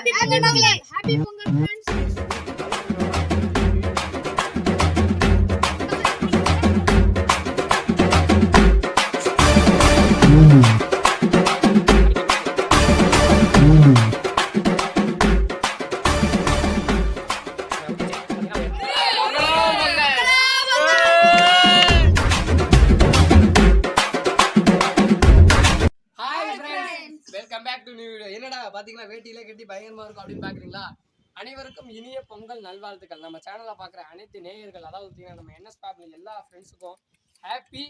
Happy Pongal happy Pongal Pongal நல்வாழ்த்துக்கள் நம்ம சேனலை பார்க்குற அனைத்து நேயர்கள் அதாவது பார்த்தீங்கன்னா நம்ம என்எஸ் ஃபேமிலி எல்லா ஃப்ரெண்ட்ஸுக்கும் ஹாப்பி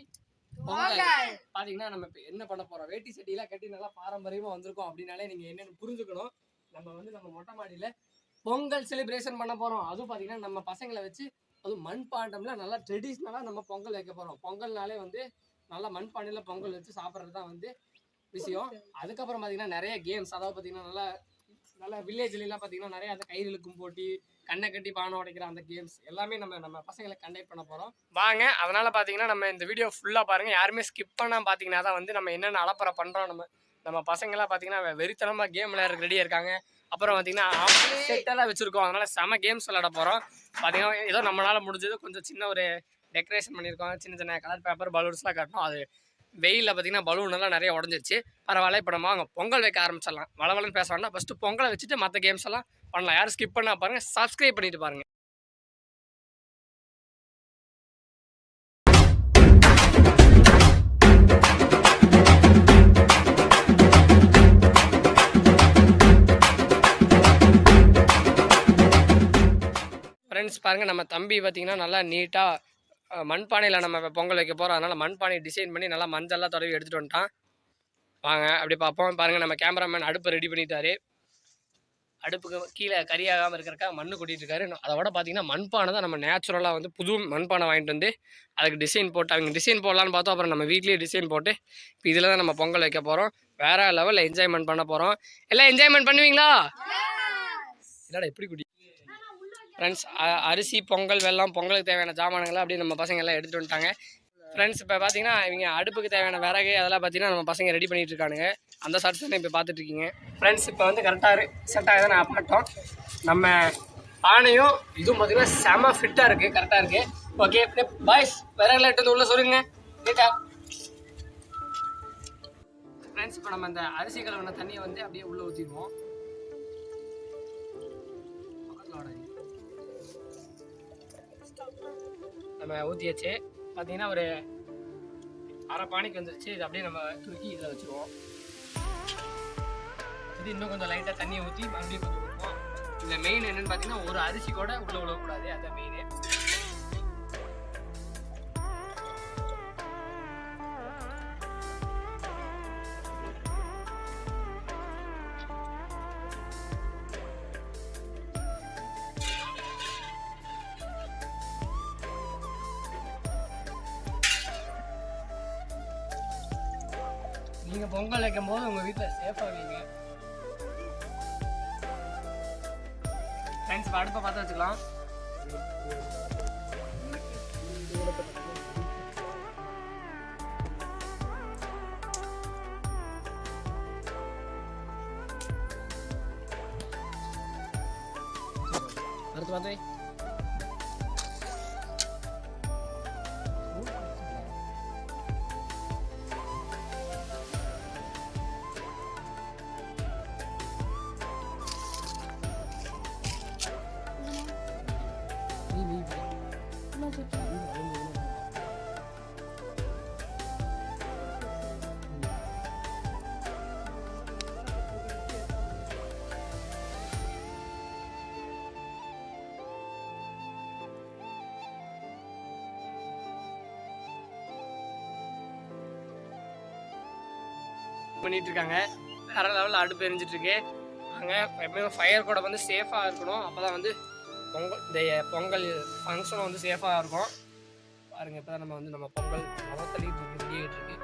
பொங்கல். பாத்தீங்கன்னா நம்ம இப்போ என்ன பண்ண போறோம்? வேட்டி சட்டியெல்லாம் கட்டி நல்லா பாரம்பரியமா வந்திருக்கோம் அப்படின்னாலே நீங்க என்னன்னு புரிஞ்சுக்கணும். நம்ம வந்து நம்ம மொட்டை மாடியில பொங்கல் செலிப்ரேஷன் பண்ண போறோம். அதுவும் பாத்தீங்கன்னா நம்ம பசங்களை வச்சு அதுவும் மண்பாண்டம்ல நல்லா ட்ரெடிஷ்னலாக நம்ம பொங்கல் வைக்க போறோம். பொங்கல்னாலே வந்து நல்லா மண்பானையில் பொங்கல் வச்சு சாப்பிட்றது தான் வந்து விஷயம். அதுக்கப்புறம் பார்த்தீங்கன்னா நிறைய கேம்ஸ் அதாவது பார்த்தீங்கன்னா நல்லா நல்லா வில்லேஜ்லாம் பார்த்தீங்கன்னா நிறைய அந்த கயிறு இழுக்கும் போட்டி கண்ணை கட்டி பானை உடைக்கிற அந்த கேம்ஸ் எல்லாமே நம்ம நம்ம பசங்களை கண்டக்ட் பண்ண போகிறோம் வாங்க அதனால பார்த்தீங்கன்னா நம்ம இந்த வீடியோ ஃபுல்லாக பாருங்கள் யாருமே ஸ்கிப் பண்ணால் பார்த்தீங்கன்னா தான் வந்து நம்ம என்னென்ன அலப்பற பண்ணுறோம் நம்ம நம்ம பசங்களாம் பார்த்தீங்கன்னா வெறித்தனமாக கேம் விளையாடுறதுக்கு ரெடியாக இருக்காங்க. அப்புறம் பார்த்தீங்கன்னா செட்டெல்லாம் வச்சுருக்கோம். அதனால செம கேம்ஸ் விளையாட போகிறோம் பார்த்தீங்கன்னா ஏதோ நம்மளால் முடிஞ்சது கொஞ்சம் சின்ன ஒரு டெக்கரேஷன் பண்ணியிருக்கோம். சின்ன சின்ன கலர் பேப்பர் பலூன்ஸ்லாம் கட்டணும். அது வெயிலில் பார்த்தீங்கன்னா பலூன் எல்லாம் நிறைய உடஞ்சிருச்சு. பரவாயில்ல இப்போ நம்ம வாங்க பொங்கல் வைக்க ஆரம்பிச்சிடலாம். வளவலன்னு பேச வேண்டாம். ஃபஸ்ட்டு பொங்கலை வச்சுட்டு மற்ற கேம்ஸ் எல்லாம் பண்ணலாம். யாரும் ஸ்கிப் பண்ணா பாருங்கள் சப்ஸ்கிரைப் பண்ணிட்டு பாருங்கள் ஃப்ரெண்ட்ஸ் பாருங்கள் நம்ம தம்பி பார்த்தீங்கன்னா நல்லா நீட்டாக மண்பானையில் நம்ம பொங்கல் வைக்க போகிறோம் அதனால் மண்பானை டிசைன் பண்ணி நல்லா மஞ்சள்லாம் தடவி எடுத்துகிட்டு வந்துட்டான். வாங்க அப்படி பார்ப்போம். பாருங்கள் நம்ம கேமராமேன் அடுப்பை ரெடி பண்ணிட்டாரு. அடுப்புக்கு கீழே கரியாகாமல் இருக்கிறக்கா மண் கொட்டிகிட்டு இருக்காரு. அதை விட பார்த்தீங்கன்னா மண்பானை தான் நம்ம நேச்சுரலாக வந்து புது மண்பானை வாங்கிட்டு வந்து அதுக்கு டிசைன் போட்டு அவங்க டிசைன் போடலான்னு பார்த்தோம். அப்புறம் நம்ம வீட்லேயே டிசைன் போட்டு இப்போ இதில் தான் நம்ம பொங்கல் வைக்க போகிறோம் வேற லெவலில் என்ஜாய்மெண்ட் பண்ண போகிறோம் எல்லாம் என்ஜாய்மெண்ட் பண்ணுவீங்களா? இல்லைடா எப்படி குடி ஃப்ரெண்ட்ஸ் அரிசி பொங்கல் வெல்லம் பொங்கலுக்கு தேவையான ஜாமான்களை அப்படியே நம்ம பசங்க எல்லாம் எடுத்துகிட்டு வந்துட்டாங்க. ஃப்ரெண்ட்ஸ் இப்போ பார்த்தீங்கன்னா இவங்க அடுப்புக்கு தேவையான விறகு அதெல்லாம் பார்த்தீங்கன்னா நம்ம பசங்க ரெடி பண்ணிகிட்டு இருக்கானுங்க. அந்த ஷார்ட்ஸ் தான் இப்போ பார்த்துட்டு இருக்கீங்க ஃப்ரெண்ட்ஸ் இப்போ வந்து கரெக்டாக செட் ஆகுது நான் பார்த்தோம் நம்ம பானையும் இதுவும் பார்த்தீங்கன்னா செம ஃபிட்டாக இருக்குது கரெக்டாக இருக்குது ஓகே பாய்ஸ் விறகுல எடுத்து வந்து உள்ளே சொல்லுங்க. நீட்டா ஃப்ரெண்ட்ஸ் இப்போ நம்ம அந்த அரிசி கலவன தண்ணியை வந்து அப்படியே உள்ளே ஊற்றிடுவோம் நம்ம ஊற்றியாச்சு பார்த்தீங்கன்னா ஒரு அரை பானைக்கு வந்துருச்சு. இது அப்படியே நம்ம தூக்கி இதில் வச்சுருவோம். இது இன்னும் கொஞ்சம் லைட்டாக தண்ணியை ஊற்றி மறுபடியும் கொஞ்சம் கொடுப்போம் இந்த மெயின் என்னன்னு பார்த்தீங்கன்னா ஒரு அரிசி கூட உள்ளே விழக்கூடாது அதான் மெயின் ஃப்ரெண்ட்ஸ் இப்போ அடுப்பை பார்த்து வச்சுக்கலாம். அடுத்து பார்த்து பண்ணிட்டு இருக்காங்க வேற லெவலில் அடுப்பு எரிஞ்சிட்டு இருக்கு அங்கே எப்பயுமே ஃபயர் கூட வந்து சேஃபாக இருக்கணும். அப்போ தான் வந்து பொங்கல் இந்த பொங்கல் ஃபங்க்ஷனும் வந்து சேஃபாக இருக்கும். பாருங்க இப்போ நம்ம வந்து நம்ம பொங்கல் மரத்தள்ளிட்டு இருக்கு இருக்கு.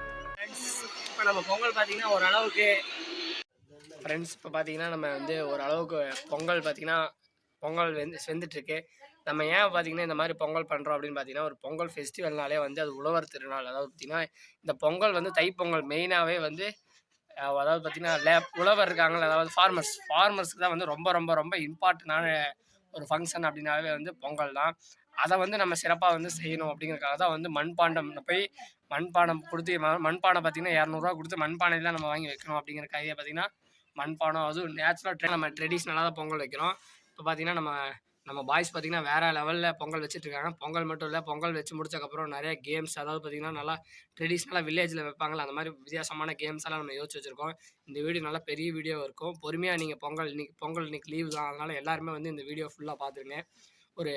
இப்போ நம்ம பொங்கல் பார்த்தீங்கன்னா ஓரளவுக்கு ஃப்ரெண்ட்ஸ் இப்போ பார்த்தீங்கன்னா நம்ம வந்து ஓரளவுக்கு பொங்கல் பார்த்தீங்கன்னா பொங்கல் வெந்து செஞ்சுட்ருக்கு நம்ம ஏன் பார்த்தீங்கன்னா இந்த மாதிரி பொங்கல் பண்ணுறோம் அப்படின்னு பார்த்தீங்கன்னா ஒரு பொங்கல் ஃபெஸ்டிவல்னாலே வந்து அது உழவர் திருநாள். அதாவது பார்த்தீங்கன்னா இந்த பொங்கல் வந்து தைப்பொங்கல் மெயினாகவே வந்து அதாவது பார்த்தீங்கன்னா லே உழவர் இருக்காங்கல்ல அதாவது ஃபார்மர்ஸ் ஃபார்மர்ஸ்க்கு தான் வந்து ரொம்ப ரொம்ப ரொம்ப இம்பார்ட்டண்டான ஒரு ஃபங்க்ஷன் அப்படின்னாவே வந்து பொங்கல் தான். அதை வந்து நம்ம சிறப்பாக வந்து செய்யணும் அப்படிங்கிறதுக்காக தான் வந்து மண்பாண்டம் போய் மண்பானம் கொடுத்து ம- மண்பானை பார்த்தீங்கன்னா இரநூறுவா கொடுத்து மண்பானையில் நம்ம வாங்கி வைக்கணும் அப்படிங்கிறக்காக பார்த்தீங்கன்னா மண்பானம் அதுவும் நேச்சுரலாக நம்ம ட்ரெடிஷ்னலாக தான் பொங்கல் வைக்கிறோம். இப்போ பார்த்தீங்கன்னா நம்ம நம்ம பாய்ஸ் பார்த்தீங்கன்னா வேறு லெவலில் பொங்கல் வச்சுட்டு இருக்காங்க பொங்கல் மட்டும் இல்லை பொங்கல் வச்சு முடிச்சக்கப்புறம் நிறைய கேம்ஸ் அதாவது பார்த்தீங்கன்னா நல்லா ட்ரெடிஷ்னலாக வில்லேஜில் வைப்பாங்களா அந்த மாதிரி வித்தியாசமான கேம்ஸ் எல்லாம் நம்ம யோசிச்சு வச்சுருக்கோம். இந்த வீடியோ நல்லா பெரிய வீடியோ இருக்கும். பொறுமையாக நீங்கள் பொங்கல் இன்னைக்கு பொங்கல் இன்னைக்கு லீவ் தான். அதனால் எல்லாருமே வந்து இந்த வீடியோ ஃபுல்லாக பார்த்துருங்க ஒரு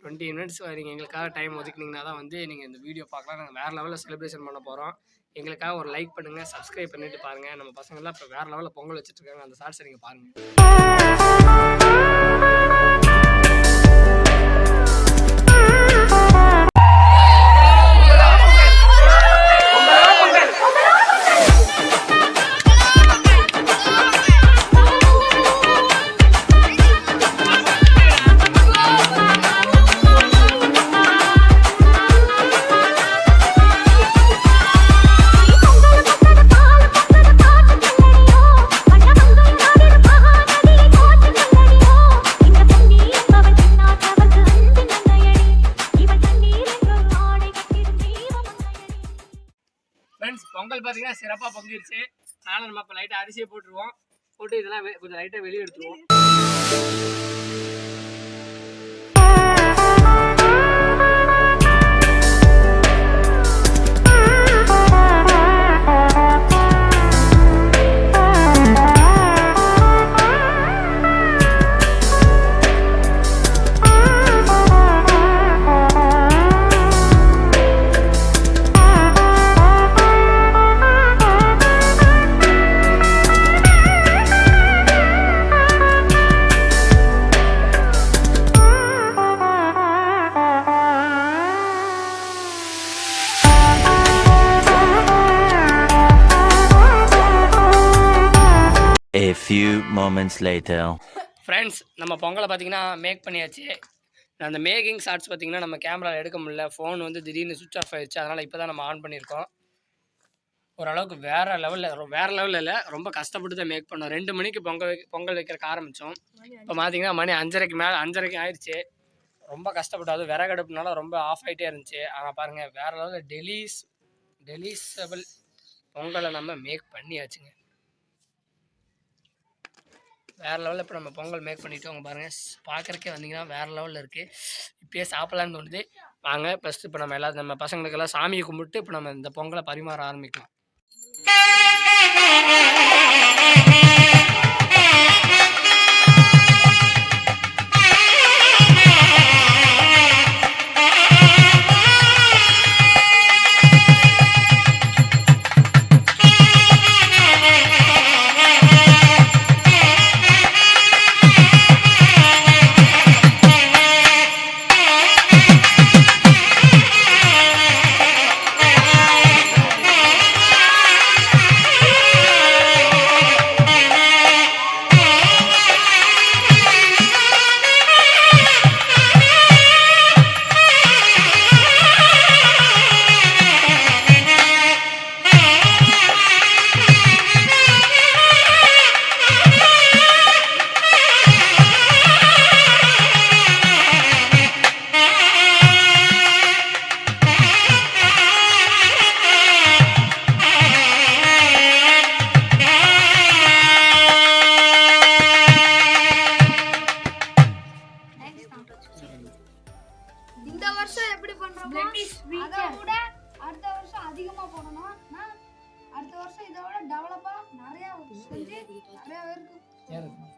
டுவெண்ட்டி மினிட்ஸ் நீங்கள் எங்களுக்காக டைம் ஒதுக்குனீங்கன்னா தான் வந்து நீங்கள் இந்த வீடியோ பார்க்கலாம் நாங்கள் வேறு லெவலில் செலிப்ரேஷன் பண்ண போகிறோம் எங்களுக்காக ஒரு லைக் பண்ணுங்கள் சப்ஸ்கிரைப் பண்ணிட்டு பாருங்கள் நம்ம பசங்கள்லாம் இப்போ வேறு லெவலில் பொங்கல் வச்சுட்டுருக்காங்க. அந்த ஷார்ட்ஸை நீங்கள் பாருங்கள் பொங்கல் பார்த்தீங்கன்னா சிறப்பாக பொங்கிடுச்சு அதனால் நம்ம இப்போ லைட்டாக அரிசியை போட்டுருவோம். போட்டு இதெல்லாம் வெ- கொஞ்சம் லைட்டாக வெளியே எடுத்துருவோம். Few moments later. ஃப்ரெண்ட்ஸ் நம்ம பொங்கலை பார்த்தீங்கன்னா மேக் பண்ணியாச்சு. அந்த மேக்கிங் ஷார்ட்ஸ் பார்த்தீங்கன்னா நம்ம கேமராவில் எடுக்க முடியல. ஃபோன் வந்து திடீர்னு சுவிச் ஆஃப் ஆயிடுச்சு அதனால் இப்போ தான் நம்ம ஆன் பண்ணியிருக்கோம். ஓரளவுக்கு வேறு லெவலில் வேறு லெவலில் இல்லை ரொம்ப கஷ்டப்பட்டு தான் மேக் பண்ணோம். ரெண்டு மணிக்கு பொங்கல் வைக்க பொங்கல் வைக்கிறக்கு ஆரம்பித்தோம் இப்போ பார்த்தீங்கன்னா மணி அஞ்சரைக்கு மேலே அஞ்சரைக்கு ஆயிடுச்சு ரொம்ப கஷ்டப்பட்டு அது விறகடுப்புனால ரொம்ப ஆஃப் ஆகிட்டே இருந்துச்சு. ஆனால் பாருங்கள் வேறு லெவலில் டெலிஸ் டெலிசபிள் பொங்கலை நம்ம மேக் பண்ணியாச்சுங்க. வேறு லெவலில் இப்போ நம்ம பொங்கல் மேக் பண்ணிவிட்டு அவங்க பாருங்கள் பார்க்குறக்கே வந்தீங்கன்னா வேறு லெவலில் இருக்குது இப்பயே சாப்பிட்லான்னு தோணுது. வாங்க ஃபஸ்ட்டு இப்போ நம்ம எல்லா நம்ம பசங்களுக்கெல்லாம் சாமியை கும்பிட்டு இப்போ நம்ம இந்த பொங்கலை பரிமாற ஆரம்பிக்கலாம். நிறைய செஞ்சு நிறைய பேருக்கு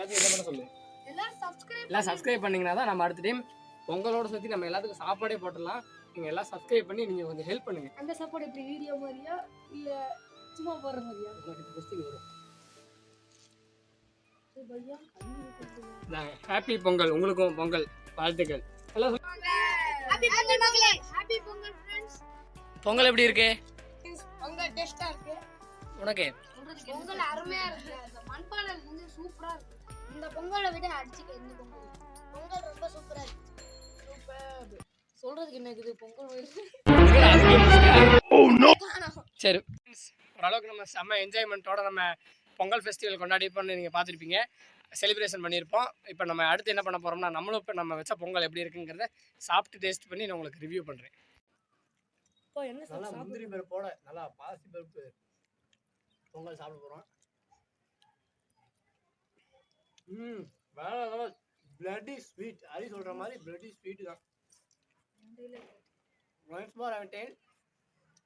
அதுக்கு என்ன பண்ண சொல்லு? எல்லாம் சப்ஸ்கிரைப் பண்ணிங்கன்னா தான் நம்ம அடுத்த டைம் பொங்கலோட சுற்றி நம்ம எல்லாத்துக்கும் சாப்பாடே போட்டுடலாம். நீங்கள் எல்லாம் சப்ஸ்கிரைப் பண்ணி நீங்கள் கொஞ்சம் ஹெல்ப் பண்ணுங்கள் அந்த சாப்பாடு எப்படி? வீடியோ மாதிரியா? இல்ல சும்மா போடுற மாதிரியா? உங்களுக்கு ஃபஸ்ட்டு வரும். பையா ஹாப்பி பொங்கல். உங்களுக்கும் பொங்கல். வாழ்த்துக்கள். ஹாப்பி பொங்கல் மக்களே. ஹாப்பி பொங்கல் ஃப்ரெண்ட்ஸ் பொங்கல் எப்படி இருக்கு? பொங்கல் உனக்கு பொங்கல் அருமையா இருக்கு. அந்த மண்பானை வந்து சூப்பரா இருக்கு. இந்த பொங்கலை விட அடிச்சுக்க இந்த பொங்கல். பொங்கல் ரொம்ப சூப்பரா இருக்கு. சூப்பர் சொல்றதுக்கு என்ன இருக்குது? பொங்கல் சரி. ஓரளவுக்கு நம்ம செம்ம என்ஜாய்மெண்ட்டோட நம்ம பொங்கல் ஃபெஸ்டிவல் கொண்டாடி பண்ணி நீங்கள் பார்த்துருப்பீங்க. செலிப்ரேஷன் பண்ணியிருப்போம். இப்போ நம்ம அடுத்து என்ன பண்ண போகிறோம்னா நம்மளும் இப்போ நம்ம வச்ச பொங்கல் எப்படி இருக்குங்கிறத சாப்பிட்டு டேஸ்ட் பண்ணி நான் உங்களுக்கு ரிவ்யூ பண்ணுறேன் நல்லா முந்திரி பருப்போட நல்லா பாசி பருப்பு பொங்கல் சாப்பிட போகிறோம் ம் வேற லெவல் பிளட்டி ஸ்வீட் அரி சொல்கிற மாதிரி பிளட்டி ஸ்வீட் தான். ஒன்ஸ் மோர் அவன்டேன்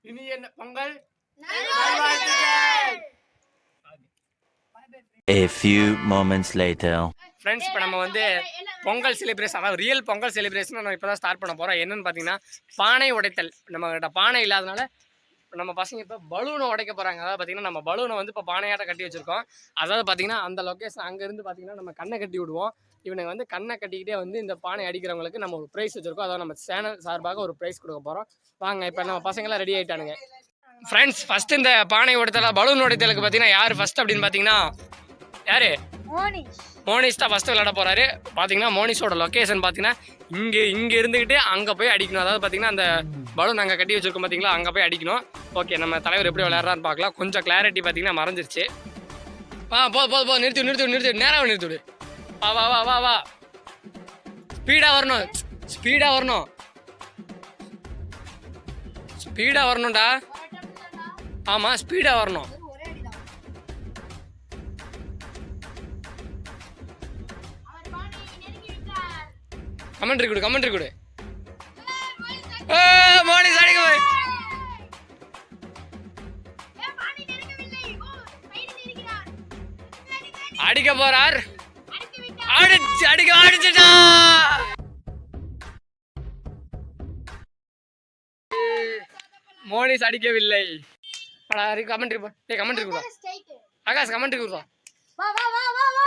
இனி என்ன Pongal? A few moments later. Friends இப்போ நம்ம வந்து பொங்கல் செலிப்ரேஷன் அதாவது ரியல் பொங்கல் செலிப்ரேஷன் நம்ம இப்போ தான் ஸ்டார்ட் பண்ண போகிறோம் என்னன்னு பார்த்தீங்கன்னா பானை உடைத்தல். நம்ம கிட்ட பானை இல்லாதனால நம்ம பசங்க இப்போ பலூனை உடைக்க போகிறாங்க அதாவது பார்த்தீங்கன்னா நம்ம பலூனை வந்து இப்போ பானையாட்ட கட்டி வச்சுருக்கோம். அதாவது பார்த்தீங்கன்னா அந்த லொக்கேஷன் அங்கேருந்து பார்த்தீங்கன்னா நம்ம கண்ணை கட்டி விடுவோம். இவனுங்க வந்து கண்ணை கட்டிக்கிட்டே வந்து இந்த பானை அடிக்கிறவங்களுக்கு நம்ம ஒரு ப்ரைஸ் வச்சுருக்கோம். அதாவது நம்ம சேனல் சார்பாக ஒரு ப்ரைஸ் கொடுக்க போகிறோம் வாங்க இப்போ நம்ம பசங்களாம் ரெடி ஆகிட்டானுங்க ஃப்ரெண்ட்ஸ் ஃபஸ்ட் இந்த பானை உடைத்தல பலூன் உடைத்தலுக்கு பார்த்தீங்கன்னா யார் ஃபர்ஸ்ட் அப்படின்னு பார்த்தீங்கன்னா யாரு? மோனிஸ் தான் ஃபஸ்ட்டு விளையாட போகிறாரு பார்த்தீங்கன்னா மோனிஸோட லொக்கேஷன் பார்த்தீங்கன்னா இங்கே இங்கே இருந்துக்கிட்டு அங்கே போய் அடிக்கணும். அதாவது பார்த்தீங்கன்னா அந்த பலூன் அங்கே கட்டி வச்சுருக்கோம் பார்த்தீங்களா அங்கே போய் அடிக்கணும். ஓகே நம்ம தலைவர் எப்படி விளையாடுறான்னு பார்க்கலாம். கொஞ்சம் கிளாரிட்டி பார்த்தீங்கன்னா மறைஞ்சிருச்சு. ஆ போ போ போ நிறுத்தி நிறுத்தி நிறுத்தி நேராக நிறுத்திவிடு வா வா வா வா வா. ஸ்பீடாக வரணும். ஸ்பீடாக வரணும். ஸ்பீடாக வரணும்டா. ஆமாம் ஸ்பீடாக வரணும். கமெண்ட்ரி கொடு கமெண்ட்ரி கொடு. ஏ, மோனிஷ் அடிக்க போய். அடிக்க போறார். அடிச்சு அடிக்க அடிச்சுட்டா. மோனிஸ் அடிக்கவில்லை கமெண்ட்ரி போ. ஏ கமெண்ட்ரி கொடுவா ஆகாஷ் கமெண்ட்ரி கொடுவா வா வா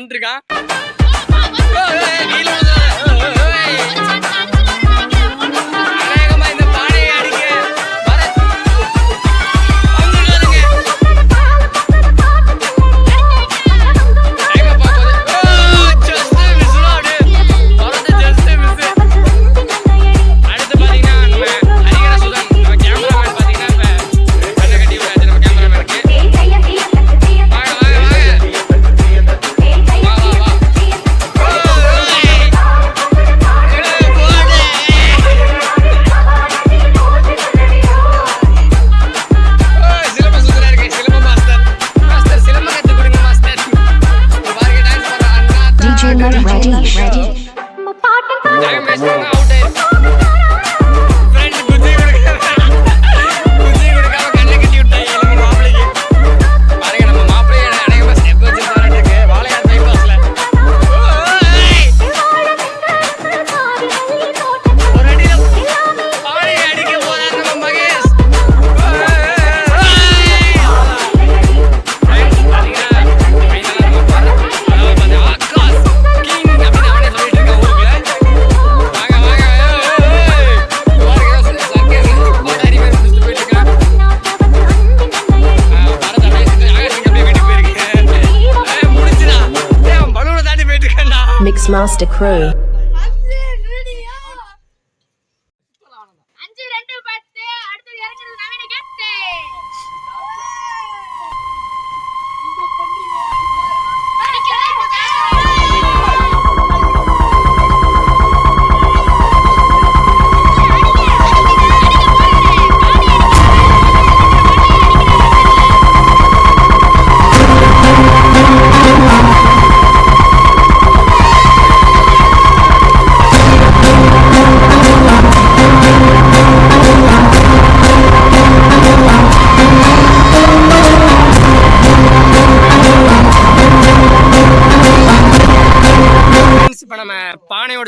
வந்துருக்கான்.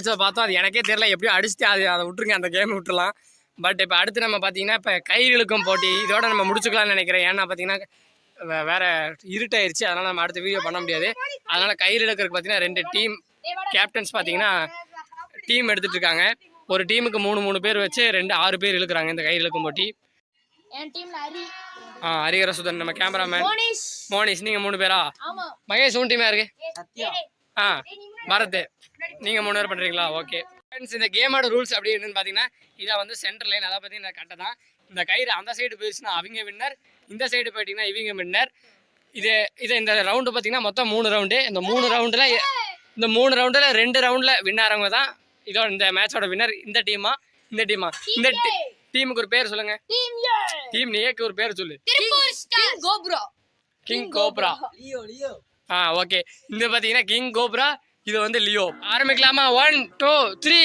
உடைச்சதை பார்த்தோம். அது எனக்கே தெரியல. எப்படியும் அடிச்சுட்டு அது அதை விட்டுருங்க அந்த கேம் விட்டுலாம். பட் இப்போ அடுத்து நம்ம பார்த்தீங்கன்னா இப்போ கயிறு இழுக்கும் போட்டி இதோட நம்ம முடிச்சுக்கலாம்னு நினைக்கிறேன். ஏன்னா பார்த்தீங்கன்னா வேற இருட்டாயிருச்சு. அதனால நம்ம அடுத்த வீடியோ பண்ண முடியாது. அதனால கயிறு இழுக்கிறதுக்கு பார்த்தீங்கன்னா ரெண்டு டீம் கேப்டன்ஸ் பார்த்தீங்கன்னா டீம் எடுத்துட்டு இருக்காங்க ஒரு டீமுக்கு மூணு மூணு பேர் வச்சு ரெண்டு ஆறு பேர் இழுக்கிறாங்க இந்த கயிறு இழுக்கும் போட்டி. ஆ ஹரிஹர சுதன் நம்ம கேமராமேன் மோனிஷ். நீங்கள் மூணு பேரா? மகேஷ் உன் டீமா இருக்கு ஆ. பரத் நீங்க மூணு பேர் பண்றீங்களா? ஓகே. ஃப்ரெண்ட்ஸ் இந்த கேமோட ரூல்ஸ் அப்படி என்னன்னு பார்த்தீங்கன்னா இதை வந்து சென்டர் லைன் அதை பார்த்தீங்கன்னா கரெக்டாக தான். இந்த கயிறு அந்த சைடு போயிடுச்சுன்னா அவங்க வின்னர் இந்த சைடு போயிட்டீங்கன்னா இவங்க வின்னர் இது இது இந்த ரவுண்டு பார்த்தீங்கன்னா மொத்தம் மூணு ரவுண்டு இந்த மூணு ரவுண்டில் இந்த மூணு ரவுண்டில் ரெண்டு ரவுண்டில் வின் ஆகிறவங்க தான் இதோட இந்த மேட்சோட வின்னர் இந்த டீமா இந்த டீமா இந்த டீமுக்கு ஒரு பேர் சொல்லுங்க. டீம் ஏக்கு ஒரு பேர் சொல்லு. கோப்ரா கிங் கோப்ரா ஆ ஓகே இந்த பார்த்தீங்கன்னா கிங் கோப்ரா இது வந்து லியோ. ஆரம்பிக்கலாமா? ஒன் டூ த்ரீ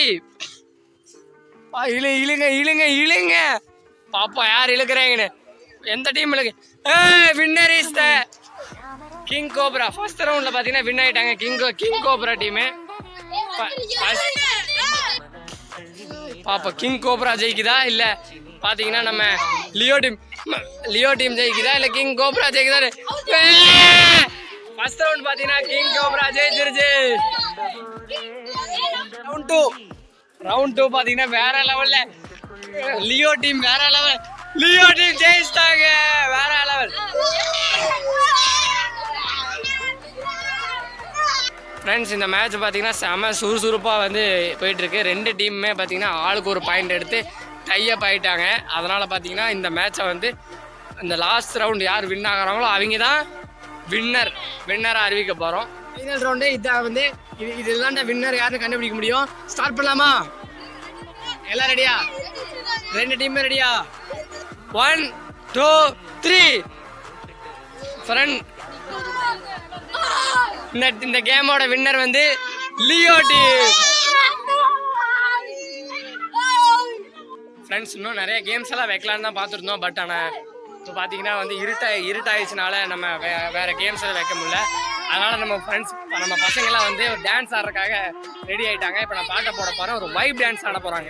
இழு இழுங்க இழுங்க இழுங்க. பாப்பா யார் இழுக்கிறாங்கன்னு? எந்த டீம் இழுக்கு? Winner is the king cobra first ரவுண்டில் பார்த்தீங்கன்னா வின் ஆகிட்டாங்க கிங் கிங் கோப்ரா டீமு பாப்பா கிங் கோப்ரா ஜெயிக்குதா? இல்லை பார்த்தீங்கன்னா நம்ம லியோ டீம் லியோ டீம் ஜெயிக்குதா? இல்லை கிங் கோப்ரா ஜெயிக்குதா? ஃபர்ஸ்ட் ரவுண்ட் பார்த்தீங்கன்னா கிங் கோப்ரா ஜெயிச்சிருச்சு. ரவுண்ட் டூ ரவுண்ட் டூ பார்த்தீங்கன்னா வேற லெவல்ல லியோ டீம் வேற லெவல் லியோ டீம் ஜெயிச்சிட்டாங்க. வேற லெவல் ஃப்ரெண்ட்ஸ் இந்த மேட்ச் பார்த்தீங்கன்னா செம சுறுசுறுப்பாக வந்து போயிட்டுருக்கு. ரெண்டு டீமுமே பார்த்தீங்கன்னா ஆளுக்கு ஒரு பாயிண்ட் எடுத்து டைஅப் ஆகிட்டாங்க அதனால் பார்த்தீங்கன்னா இந்த மேட்ச்சை வந்து இந்த லாஸ்ட் ரவுண்ட் யார் வின் ஆகுறாங்களோ அவங்க தான் வின்னர் வின்னராக அறிவிக்க போகிறோம் ஃபைனல் ரவுண்டு இதான் வந்து இது இதுதான் வின்னர் யாருன்னு கண்டுபிடிக்க முடியும். ஸ்டார்ட் பண்ணலாமா? எல்லாம் ரெடியா ரெண்டு டீமே ரெடியா ஒன் டூ த்ரீ ஃப்ரெண்ட் இந்த இந்த கேமோட வின்னர் வந்து லியோ டீம் ஃப்ரெண்ட்ஸ் இன்னும் நிறைய கேம்ஸ் எல்லாம் வைக்கலான்னு தான் பார்த்துருந்தோம் பட் ஆனால் இப்போ பார்த்தீங்கன்னா வந்து இருட்டா இருட்டாயிடுச்சுனால நம்ம வே வேறு கேம்ஸ் எல்லாம் வைக்க முடியல. அதனால் நம்ம ஃப்ரெண்ட்ஸ் நம்ம பசங்கள்லாம் வந்து ஒரு டான்ஸ் ஆடுறதுக்காக ரெடி ஆயிட்டாங்க. இப்போ நான் பாட்டை போட போகிறேன் ஒரு வைப் டான்ஸ் ஆட போகிறாங்க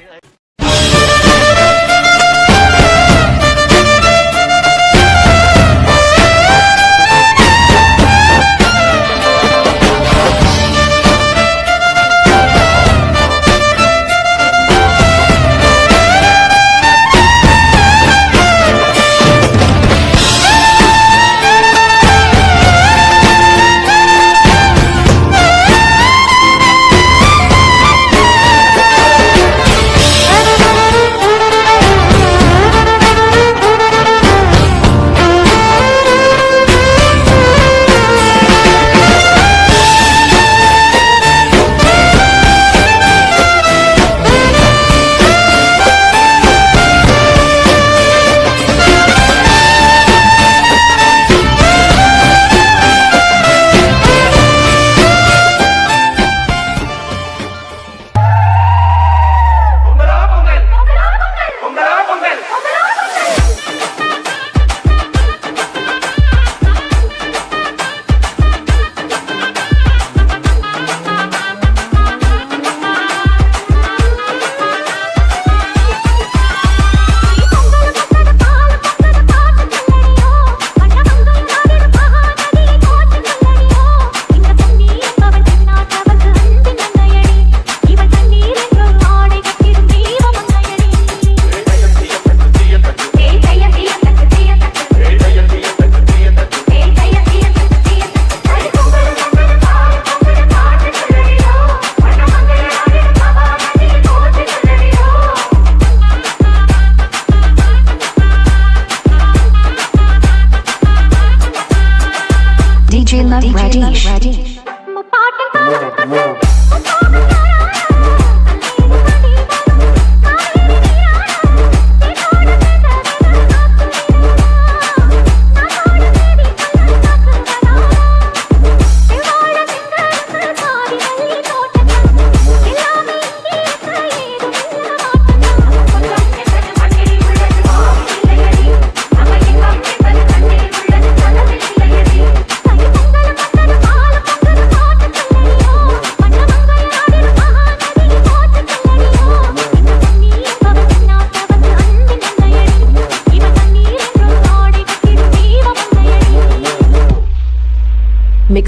Love Radesh.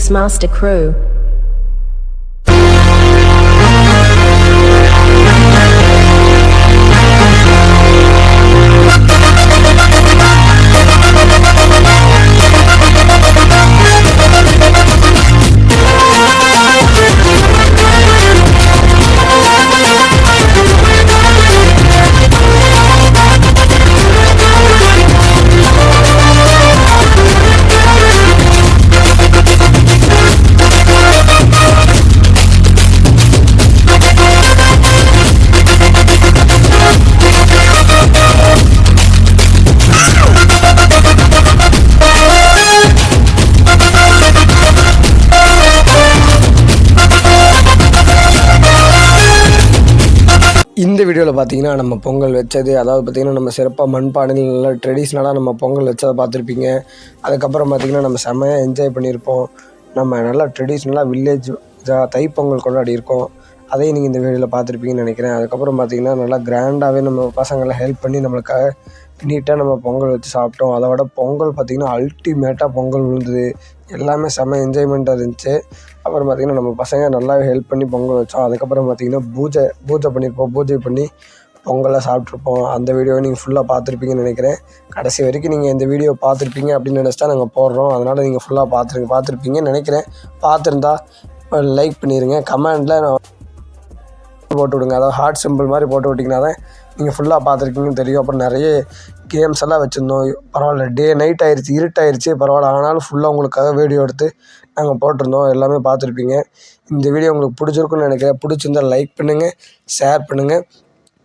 Master Crew. வீடியோவில் பார்த்தீங்கன்னா நம்ம பொங்கல் வச்சது அதாவது பார்த்தீங்கன்னா நம்ம சிறப்பாக மண்பானையில் நல்லா ட்ரெடிஷ்னலாக நம்ம பொங்கல் வச்சதை பார்த்துருப்பீங்க. அதுக்கப்புறம் பார்த்தீங்கன்னா நம்ம செம்மையாக என்ஜாய் பண்ணியிருப்போம். நம்ம நல்லா ட்ரெடிஷ்னலாக வில்லேஜ் தைப்பொங்கல் கொண்டாடி இருக்கோம். அதையும் நீங்கள் இந்த வீடியோவில் பார்த்துருப்பீங்கன்னு நினைக்கிறேன். அதுக்கப்புறம் பார்த்தீங்கன்னா நல்லா கிராண்டாகவே நம்ம பசங்களை ஹெல்ப் பண்ணி நம்மளுக்காக நீட்டாக நம்ம பொங்கல் வச்சு சாப்பிட்டோம். அதை விட பொங்கல் பார்த்திங்கன்னா அல்டிமேட்டாக பொங்கல் விழுந்தது. எல்லாமே செம்ம என்ஜாய்மெண்ட்டாக இருந்துச்சு. அப்புறம் பார்த்திங்கன்னா நம்ம பசங்க நல்லா ஹெல்ப் பண்ணி பொங்கல் வச்சோம். அதுக்கப்புறம் பார்த்திங்கன்னா பூஜை பூஜை பண்ணியிருப்போம் பூஜை பண்ணி பொங்கலை சாப்பிட்ருப்போம் அந்த வீடியோவை நீங்கள் ஃபுல்லாக பார்த்துருப்பீங்கன்னு நினைக்கிறேன். கடைசி வரைக்கும் நீங்கள் இந்த வீடியோ பார்த்துருப்பீங்க அப்படின்னு நினச்சிட்டா நாங்கள் போடுறோம். அதனால் நீங்கள் ஃபுல்லாக பார்த்துருங்க பார்த்துருப்பீங்கன்னு நினைக்கிறேன். பார்த்துருந்தா லைக் பண்ணிடுங்க கமெண்டில் நான் போட்டு விடுங்க. அதாவது ஹார்ட் சிம்பிள் மாதிரி போட்டு விட்டிங்கன்னா தான் நீங்கள் ஃபுல்லாக பார்த்துருக்கீங்கன்னு தெரியும். அப்புறம் நிறைய கேம்ஸ் எல்லாம் வச்சுருந்தோம். பரவாயில்ல டே நைட் ஆயிடுச்சு இருட்டாயிருச்சு பரவாயில்ல. ஆனாலும் ஃபுல்லாக உங்களுக்காக வீடியோ எடுத்து நாங்கள் போட்டிருந்தோம். எல்லாமே பார்த்துருப்பீங்க. இந்த வீடியோ உங்களுக்கு பிடிச்சிருக்குன்னு நினைக்கிறேன். பிடிச்சிருந்தா லைக் பண்ணுங்கள் ஷேர் பண்ணுங்கள்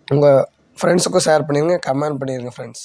உங்கள் ஃப்ரெண்ட்ஸுக்கும் ஷேர் பண்ணிடுங்க கமெண்ட் பண்ணிடுங்க ஃப்ரெண்ட்ஸ்